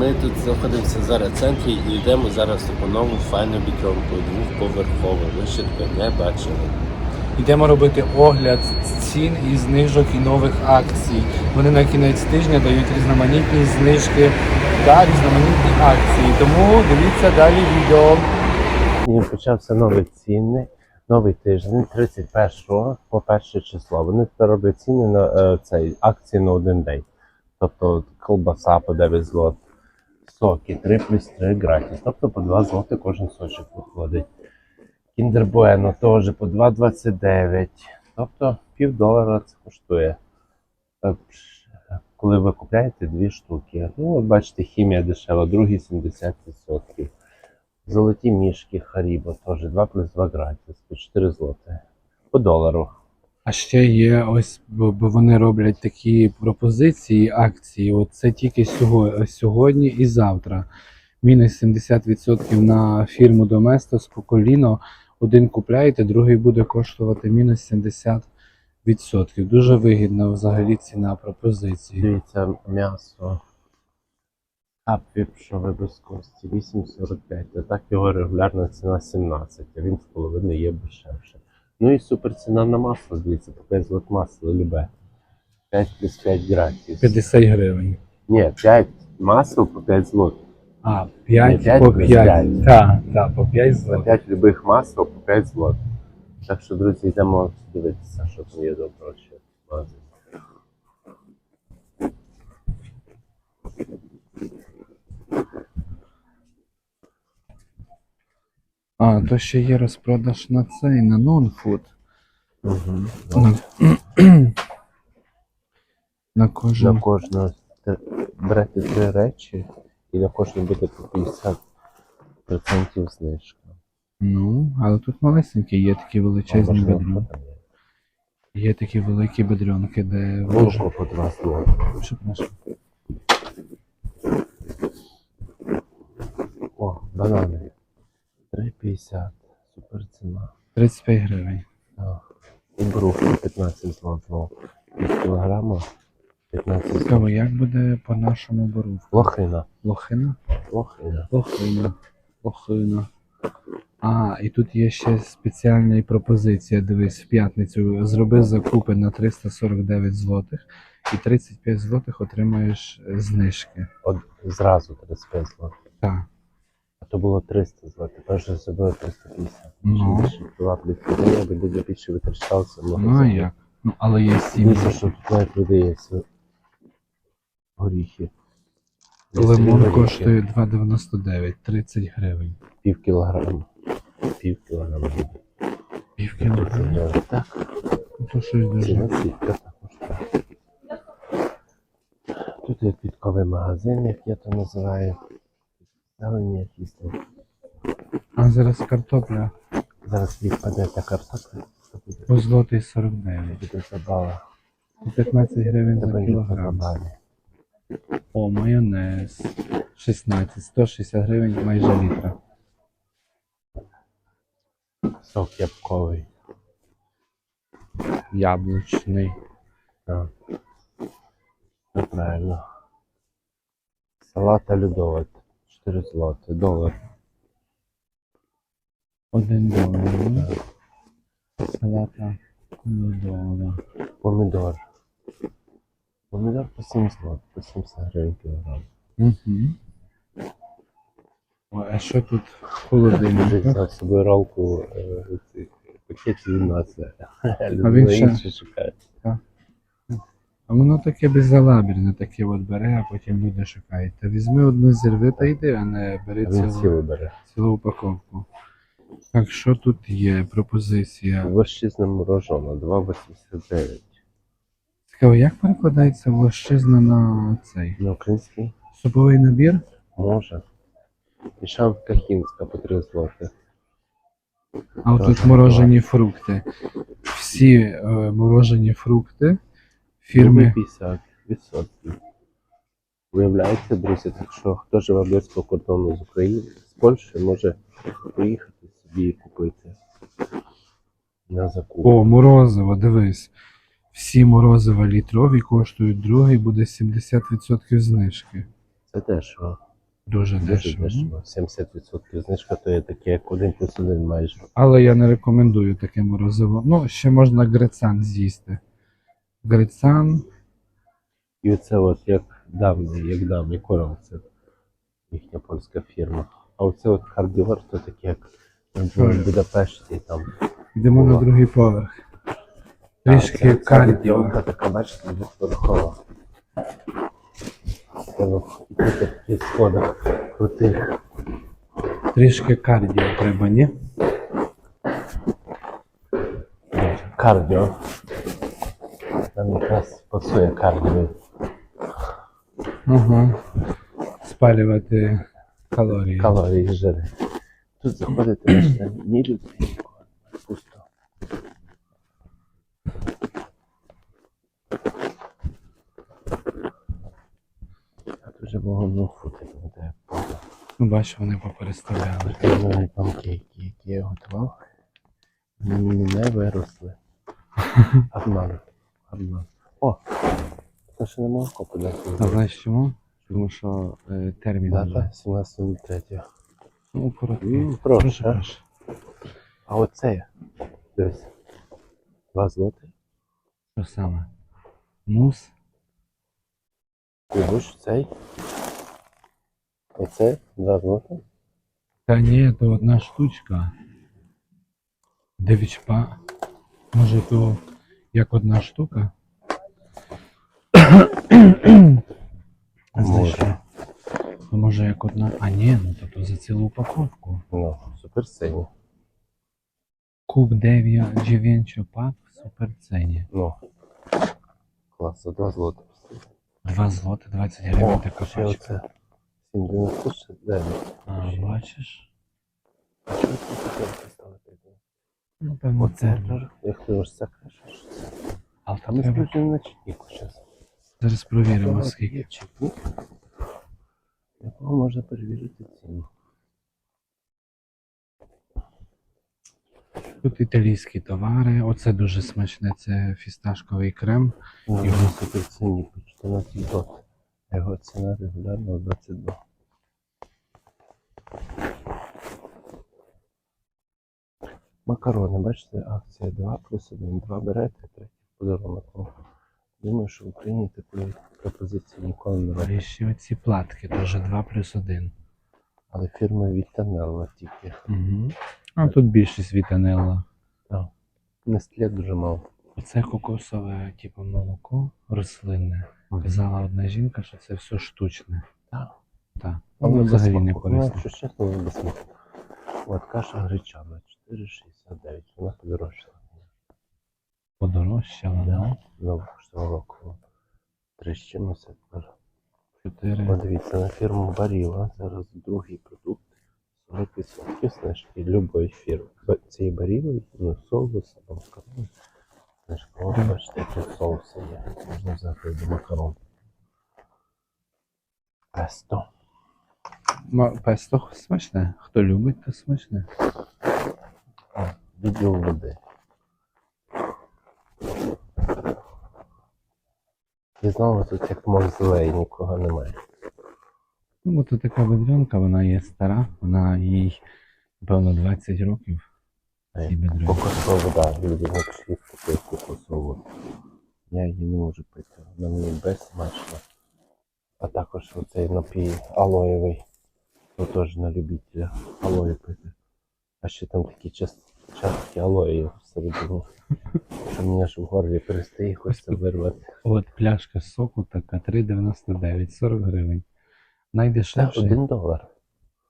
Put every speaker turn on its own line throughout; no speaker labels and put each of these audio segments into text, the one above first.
ми тут знаходимося зараз в центрі і йдемо зараз у нову файну бітронку, двохповерхову. Ви ще таке не бачили.
Йдемо робити огляд цін і знижок і нових акцій. Вони на кінець тижня дають різноманітні знижки та різноманітні акції. Тому дивіться далі відео.
І почався новий цінник, новий тиждень, 31 по 1 число. Вони тепер роблять ціни на е, цей акції на один день. Тобто колбаса по 9 злот, соки 3 плюс 3 гратіс. Тобто по 2 злоти кожен сочок виходить. Bueno теж по 2,29. Тобто пів долара це коштує. Коли ви купляєте дві штуки. Ну, от бачите, хімія дешева, другі 70%. Золоті мішки Харібо теж 2 плюс 2 гратіс по 4 злоти. По долару.
А ще є ось, бо вони роблять такі пропозиції, акції. От це тільки сьогодні, і завтра. Мінус 70% на фірму Domestos по коліно. Один купляєте, другий буде коштувати мінус 70%. Дуже вигідна взагалі ціна пропозиції.
Дивіться, м'ясо. Апвіп, що ви без кості, 8,45. А так його регулярна ціна 17, а він в половину є дешевше. Ну і супер ціна на масло, дивіться, по 5 злот масло, любе. 5 плюс 5 гратів.
50 гривень.
Ні, 5 масло по 5 злот.
А, 5
Не, п'ять
по
плюс
5.
п'ять.
Так, так, по 5
За
злотих.
5 любих масел по 5 злот. Так що, друзі, йдемо дивитися, що там є доброго ще в
А, то ще є розпродаж на цей, на нон-фуд.
Угу.
На, на
На
кожен.
кожну те- берете три речі і на кожну буде по 50% знижка.
Ну, але тут малесенькі, є такі величезні
Можливо, є.
Такі великі бедренки, де
Булку по 2 злоти.
Щоб наш-
О, банани. 3,50. Супер ціна.
35 гривень.
Так. І брухи 15 злот. Ну, пів кілограма 15 злот.
Цікаво, як буде по нашому бору?
Лохина.
Лохина?
Лохина.
Лохина. Лохина. А, і тут є ще спеціальна пропозиція. Дивись, в п'ятницю зроби закупи на 349 злотих і 35 злотих отримаєш знижки.
От зразу 35 злот.
Так.
А то було 300 злот, тепер вже зробили 350.
Ну.
Чим більше аби люди більше витрачалися.
Ну а як? Ну, але є сім'ї.
Дивіться, що тут навіть продається горіхи.
Лимон коштує 2,99, 30 гривень.
пів кілограма. Пів кілограма.
Пів кілограма.
Так,
Ну, То щось дуже.
ціна сітка також. так. Тут є квітковий магазин, як я то називаю. Якісь там.
А зараз картопля
Зараз відпаде та картопля.
По злотий 49.
Буде забава.
15 гривень за кілограм. О, майонез. 16, 160 гривень майже літра.
Сок ябковий.
Яблучний.
Так. Все правильно. Салата льодова. 4 злоти. Долар.
Один долар. Салата лодова.
Помідор. Помідор по 7 злот, по 70 гривень кілограм.
Угу. Ой, а що тут в холодильнику?
Взяв з собою ролку е, пакетів нас.
А він ще-
інші шукають.
А воно таке беззалабірне, таке от бере, а потім люди шукають. Та візьми одну зірви та йди, а не бери
А він
цілу,
цілу бере.
цілу упаковку. Так, що тут є? Пропозиція.
Вощизна морожена, 2,89.
Цікаво, як перекладається вощизна на цей?
На український
Суповий набір?
може. Мішанка хінська по 3 злоти.
А от тут морожені фрукти. Всі е, морожені фрукти фірми.
50%. Виявляється, друзі, так що хто живе близько кордону з України, з Польщі, може поїхати собі і купити на закуп.
О, морозиво, дивись. Всі морозива літрові коштують, другий буде 70% знижки.
Це дешево.
Дуже
Дуже
дешево.
дешево. 70% знижка, то є таке, як один плюс один майже.
Але я не рекомендую таке морозиво. Ну, ще можна грецан з'їсти. Грецан,
І оце от як давні, як давні коров, це їхня польська фірма. А оце от кардівор, то таке, як в Будапешті, там.
йдемо на другий поверх. Трішки кардіо.
Кардіорка така, бачите, двохверхова. Це ну, і сходи крутих.
Трішки кардіо треба, ні?
Кардіо. Там якраз пасує кардіо.
Угу. Спалювати калорії.
Калорії жири. Тут заходити бачите, ні людей, нікого немає, пусто. А тут вже вагонну фути буде.
Ну, бачу, вони попереставляли.
Нові панкейки, які я готував. Вони не виросли. Обман. Обман. О! Це ще не молоко подати.
А знаєш чому? Тому що е, термін.
Дата 17.03.
Ну, короткий.
Ну, прошу,
Прошу,
а? оце. Дивись. Два злоти.
Що саме? Мус.
Кубуш цей. Оце два злоти.
Та ні, то одна штучка. Девічпа. Може, то як одна штука?
Може.
може як одна. А ні, ну тобто за цілу упаковку.
Ну, супер сині.
Куб 9 Джевенчо пак в суперцені.
Ну. Клас, за два злоти.
2 злоти 20 гривень
О,
така пачка.
оце. 7,96.
А, бачиш?
А що це таке поставити?
Ну, певно,
Оце
це.
теж. Як ти ж це кажеш?
Але
А ми
треба.
включимо на чітніку зараз.
Зараз провіримо скільки.
Чітнік, якого можна перевірити ціну.
Тут італійські товари. Оце дуже смачне, це фісташковий крем. Його-
супер ціні по 14 дот. Його ціна регулярно 22. Макарони, бачите, акція 2 плюс 1. 2 берете, третій подарунок. Ну, Думаю, що в Україні такої пропозиції ніколи не
І
роблять.
ще оці платки теж 2 плюс 1.
Але фірма Вітанелла тільки.
Угу. А тут більшість вітанелла.
Нестле дуже мало.
Оце кокосове, типу, молоко рослинне. Казала одна жінка, що це все штучне.
Так.
Так. Воно взагалі
смаку.
не
Ну,
корисно.
якщо чесно, воно без смаку. От каша гречана 4,69. Вона подорожчала.
Подорожчала,
Да. Знову коштувала року. Три з чимось. тепер.
4.
Подивіться на фірму Баріла. Зараз другий продукт. 40% знижки любої фірми. Цієї Баріли, ну, соус, або макарон. Знижка, о, бачите, які соуси є. Можна взяти до макарон. Песто.
Песто смачне. Хто любить, то смачне.
Відділ води. І знову тут як мавзолей, нікого немає.
Ну, от така ведрянка, вона є стара, вона їй, напевно, 20 років. Бедро.
Кокосова вода, люди шліф такий кокосову. Я її не можу пити, вона мені безсмачна. А також оцей напій алоєвий. То теж на любителя алої пити. А ще там такі частки алої всередині. Що мені аж в горлі перестає хочеться вирвати.
От пляшка соку така 3,99, 40 гривень. Найдешевший
один долар.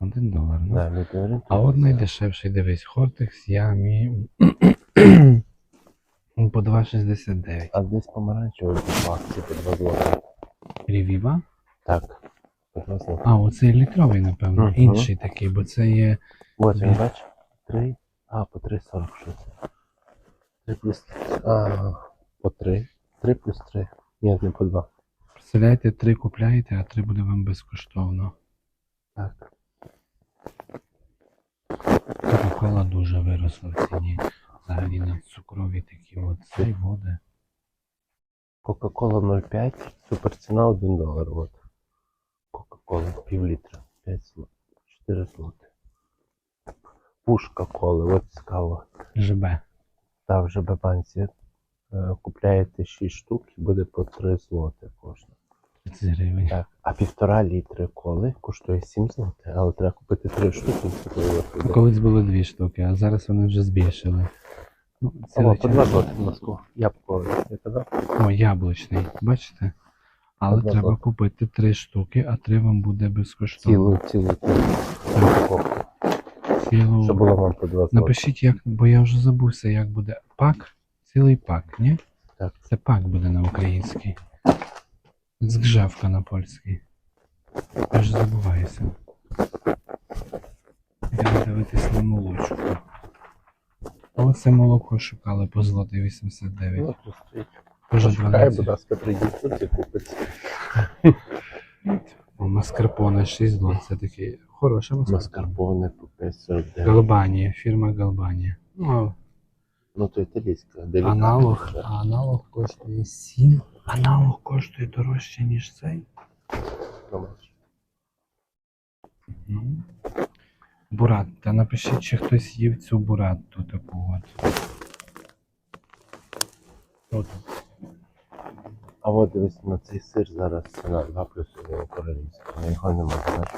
один долар. Ну.
Да, люди
А от найдешевший, дивись, Хортекс, Ямі по 2,69.
А десь помаранчевий по акції по 2 долари.
Рівіва?
Так.
А, оцей літровий, напевно,
Мгм.
інший такий, бо це є.
Ось він бач. 3. А, по 3,40 щось. 3 плюс. А, по 3. 3 плюс 3. Ні, не по 2.
Представляєте, три купляєте, а три буде вам безкоштовно.
Так.
Кока-кола дуже виросла в ціні. Взагалі на цукрові такі от цей води.
Кока-кола 0,5. Суперціна 1 долар. От. Кока-кола пів літра. 5 злот. 4 злоти. Пушка коли, от цікаво.
ЖБ.
Та вже бабанці е, купляєте 6 штук і буде по 3 злоти кожна.
30 гривень.
Так. А півтора літри коли коштує 7 злотих, але треба купити 3 штуки. це.
Колись було дві штуки, а зараз вони вже збільшили. Ну,
О,
цілий
по 2 злоти в Москву. Я б казав?
О, яблучний, бачите? Але треба
злота.
купити три штуки, а три вам буде безкоштовно.
Цілу, цілу,
цілу.
Щоб було вам по 2 злоти.
Напишіть, як, бо я вже забувся, як буде пак. Цілий пак, ні?
Так.
Це пак буде на український. Згжавка на польський. Я вже забуваюся. Йдемо дивитись на молочку. Оце молоко шукали по злотий 89.
Ну,
12.
будь ласка, прийдіть тут і купить.
О, Маскарпоне 6 злот. Це такий хороший маскарпоне.
Маскарпоне по 5,49.
Галбанія, фірма Галбанія. Ну,
Ну, то італійська.
аналог, а аналог коштує 7. Аналог коштує дорожче, ніж цей. Ну. Бурат. Та напишіть, чи хтось їв цю буратту таку от. От.
А от дивись на цей сир зараз ціна 2 плюс 1 королівська. Його немає, знаєш.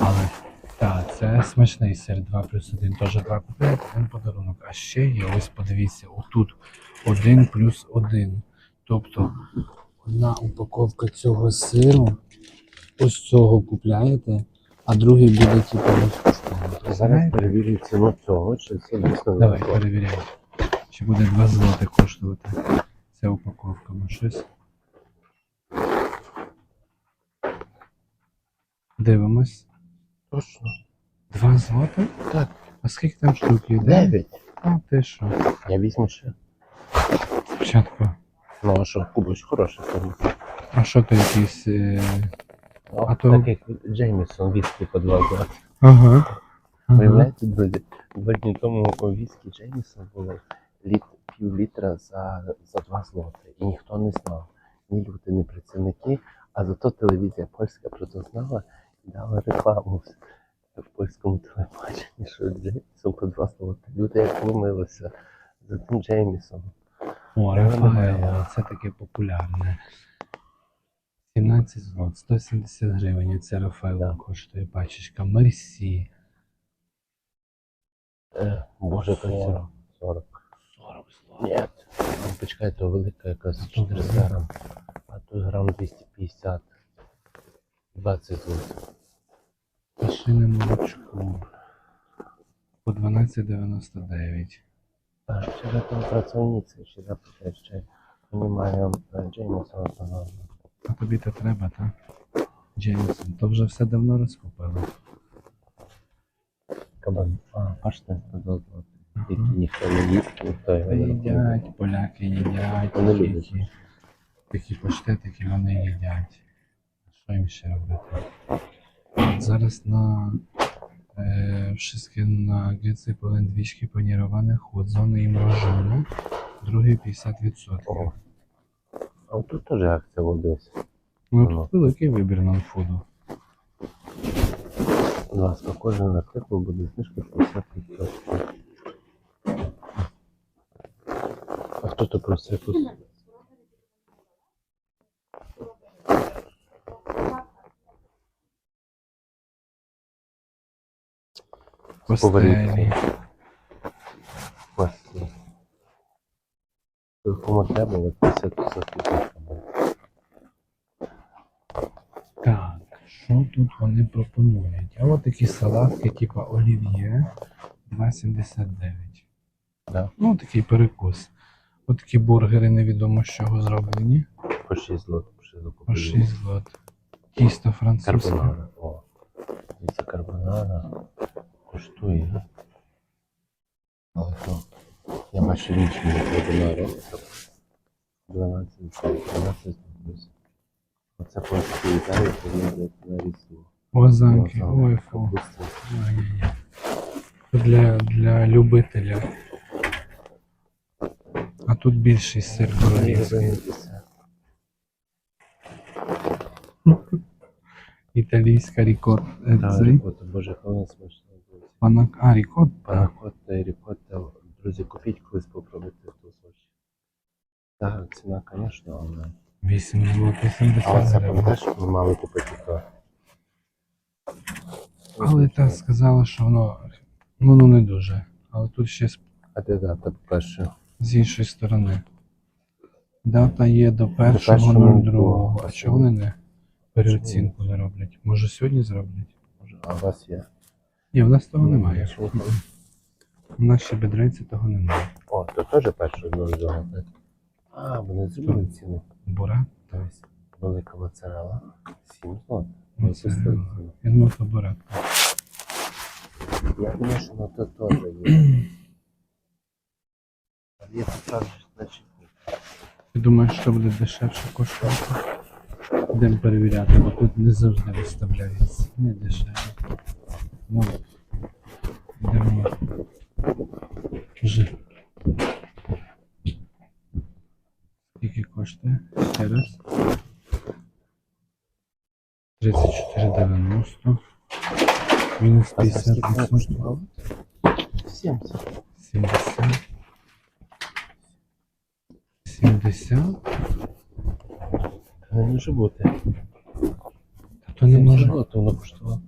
Але так, це смачний сир 2 плюс 1, теж 2 купляють, один подарунок. А ще є, ось подивіться, отут 1 плюс 1. Тобто одна упаковка цього сиру, ось цього купляєте, а другий буде типу безкоштовно.
Зараз перевірю ціну цього, чи це дійсно
Давай, перевіряй. Чи буде 2 злоти коштувати ця упаковка? Ну щось. Дивимось.
Точно.
2 злоти?
Так.
А скільки там штук є?
9.
А ти що?
Я візьму ще.
Спочатку.
Ну, а що, кубиш хороший сир.
А що то якийсь. Е...
А
А то-
Так як Джеймісон віскі по 2 злоти.
Ага. ага.
Уявляєте, друзі, два дні тому у віскі Джеймісон було літ, пів літра за, за 2 злоти. І ніхто не знав. Ні люди, ні працівники. А зато телевізія польська про це знала і дала рекламу в, польському телебаченні, що Джеймісон по 2 злоти. Люди як вломилися за тим Джеймісом.
О, Рафаело, це таке популярне. 17 злот, 170 гривень. Це Рафаело
Да.
коштує пачечка. Мерсі.
Е, Боже, то
40.
40.
Нет.
Лампочка ну, это велика якась 400 грамм, а тут грам 250, 20 вот.
Пашине молочко по 12,99.
А вчора там працівниці, ще запитає, ще немає Джеймісона панове.
А тобі то треба, так? Джеймісон, то вже все давно розкупили.
Кабан, а, паштет
120
які ніхто не їсть, ніхто його не.
Їдять, поляки їдять,
Вони люблять.
такі, такі паштетики вони їдять. Що їм ще робити? Зараз на е, wszystkie nuggetsy były dwieśki panierowane, chłodzone i mrożone. Drugie 50%.
О. А тут теж акція водилась.
Ну тут великий вибір нонфуду.
Будь ласка, кожен артикул буде знижка 50%. Хто то про циркус?
Постелі.
Кому треба, от 50%
Так, що тут вони пропонують? А от такі салатки, типу олів'є 2,79.
Да.
Ну, такий перекус. От такі бургери невідомо з чого зроблені.
По 6 злотих. По 6
По 6 злот. Тісто французьке.
Карбонара. О. Дивіться, карбонара коштує. Але то я бачу інші карбонара. 12, 12 плюс. Оце коштує Італії, то не нарисую.
Озанки. Ой, фу. Для, для любителя. А тут більший сир королівський. Італійська рікот. е,
боже, смачна. друзі.
панак. А, рікот.
Рікота і. Друзі, купіть колись попробуйте ту суші. Так, ціна, звісно, але.
8 злотих
Але
70
це
гривень.
пам'ятаєш, ми мали купити то.
Але та сказала, що воно, воно не дуже. Але тут ще
А де дата перше?
З іншої сторони. Дата є до 1.02. А чого вони не переоцінку не роблять? Може сьогодні зроблять?
Може, А у вас є?
Ні, в нас того немає. У нас ще бедреці того немає.
О, то теж ну, зробити. А, вони зробили ціну.
Бура?
Тобто велика моцарела. 7 злот.
Моцарелла. Я думав, то бурак.
Я думаю, що на то теж є. Але я покажу, значить, ні.
Ти думаєш, що буде дешевше коштувати? Йдемо перевіряти, бо тут не завжди виставляється. Не дешевше. Ну, йдемо. Вже. Скільки коштує? Ще раз. 34,90. Мінус
А за скільки вона
50%.
70.
70. 70.
Не може бути.
Та то не може.
злот воно коштувало.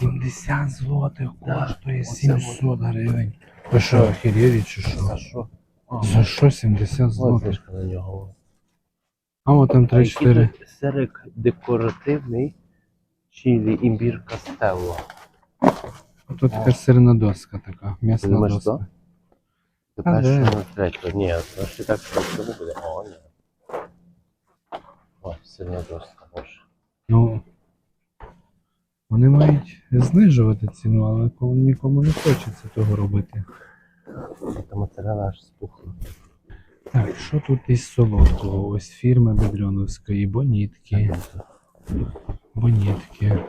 70 злотих коштує 700 гривень. Ви що, охерєві чи
За
що?
що? А,
За що 70
Ось
злотих?
на нього.
А от там
А який
3-4.
тут Сирик декоративний чилі імбір кастелло.
Тут така сирна доска така, м'ясна доска.
Це
А,
перше
де?
на третє. Ні, то ще так що це не буде. О, ні. Ой, сирна доска, боже.
Ну, вони мають знижувати ціну, але кому- нікому не хочеться того робити.
Та моцарела аж спухла.
Так, що тут із солодкого? Ось фірми Бедрьоновської, бонітки. Бонітки.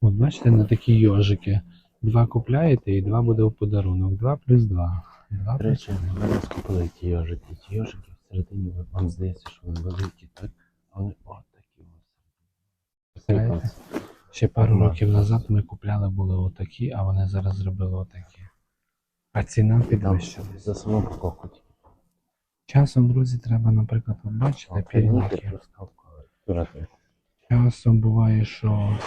От бачите, на такі йожики. Два купляєте і два буде в подарунок. Два плюс два.
До речі, ми нас купили ті йожики. Ті йожики всередині, вам здається, що вони великі, так? А вони от такі
Представляєте? Ще пару років назад ми купляли були отакі, а вони зараз зробили отакі. А ціна підвищилась.
за саму упаковку тільки.
Часом, друзі, треба, наприклад, бачите,
Переніки
пірніки. Часом буває, що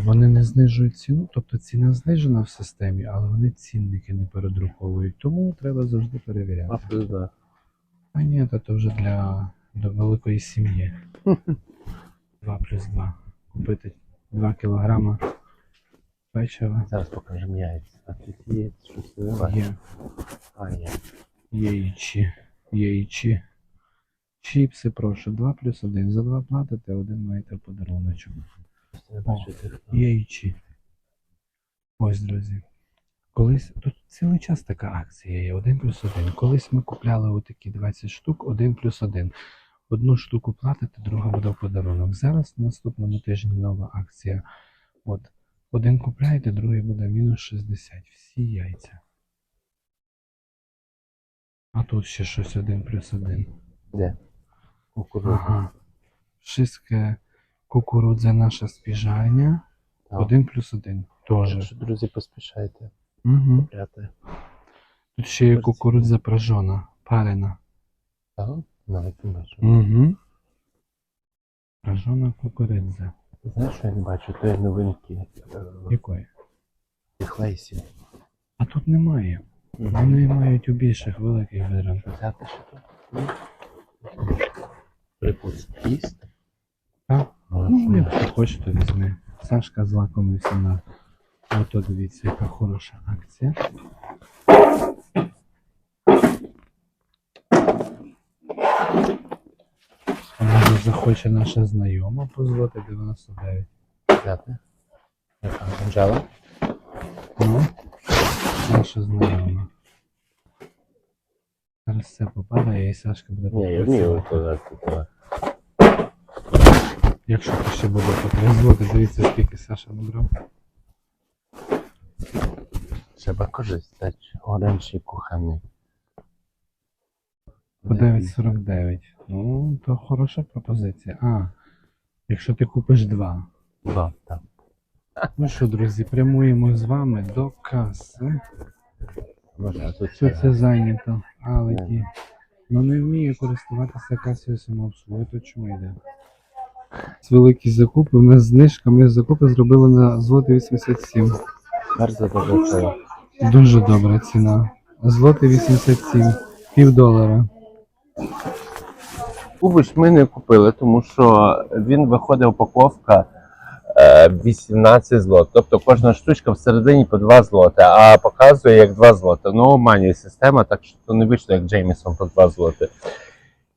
вони не знижують ціну, тобто ціна знижена в системі, але вони цінники не передруковують. Тому треба завжди
А
перевіряти.
плюс два.
А ні, то вже для, для великої сім'ї. 2 плюс 2. Купити 2 кілограма печива.
Зараз покажемо яйця. А тут є щось немає.
Є
А, є.
яйчі. Яйчі. Чіпси, прошу, 2 плюс 1. За 2 платите, один маєте подаруночок.
Хто-
Яйчі. Ось, друзі. Колись тут цілий час така акція є, 1 плюс 1. Колись ми купляли отакі 20 штук, 1 плюс 1. Одну штуку платите, друга буде в подарунок. Зараз на наступному тижні нова акція. От, один купляєте, другий буде мінус 60. Всі яйця. А тут ще щось 1 плюс 1.
Де? Кукурудза.
Ага. Wszystkie кукурудза наша спіжальня.
Так.
1 плюс 1.
Так
Теж.
що, друзі, поспішайте
Угу.
купляти.
Тут ще є кукурудза пражона, парена.
Так? Навіть не бачу.
Угу. Пражона кукурудза.
Знаєш, що я не бачу? То є новинки е,
Якої?
тих лейсів.
А тут немає. Вони мають у більших великих відрах.
Взяти ще тут? Їсти?
Так?
Ну,
Ну, якщо хочеш, то візьми. Сашка злакомився на. Ото дивіться, яка хороша акція. Може захоче наша знайома по злоти 99.
Взяти? Яка? Анжела?
Ну, наша знайома. Зараз це попадає і Сашка буде
Ні, я вмію викладати.
Якщо ти ще буде попрацювати, дивіться, скільки Саша набрав.
Trzeba korzystać. Kuchenny.
По 9,49. Ну, то хороша пропозиція. А, якщо ти купиш два,
Да, так.
Ну що, друзі, прямуємо з вами до каси.
Може, а тут
Все це зайнято, але ті. Ну не вмію користуватися касою самообслугою, то чому йде? З великі закупи. У нас знижка. Ми закупи зробили на злоти 87.
Мерзо добре це.
Дуже добра ціна. Злоти 87, пів долара.
Кубиш ми не купили, тому що він виходить упаковка е, 18 злот. Тобто кожна штучка всередині по 2 злоти, а показує як 2 злоти. Ну, обманює система, так що то не вийшло, як Джеймісон по 2 злоти.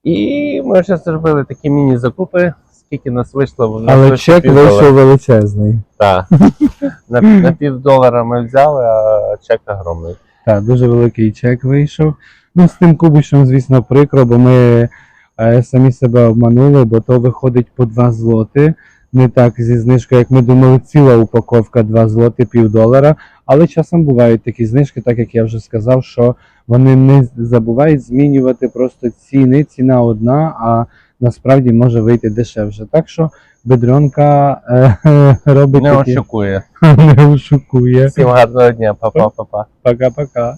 І ми вже зробили такі міні-закупи, скільки нас вийшло, в нас
Але
вийшло
чек вийшов величезний.
Так. На, на пів долара ми взяли, а чек огромний.
Так, дуже великий чек вийшов. Ну, з тим кубишем, звісно, прикро, бо ми е, самі себе обманули, бо то виходить по 2 злоти. Не так зі знижкою, як ми думали, ціла упаковка 2 злоти, пів долара. Але часом бувають такі знижки, так як я вже сказав, що вони не забувають змінювати просто ціни. Ціна одна, а насправді може вийти дешевше. Так що бедренка е, робить
Не
такі,
ошукує.
не ошукує.
Всім гарного дня, па-па, па-па.
Пока-пока.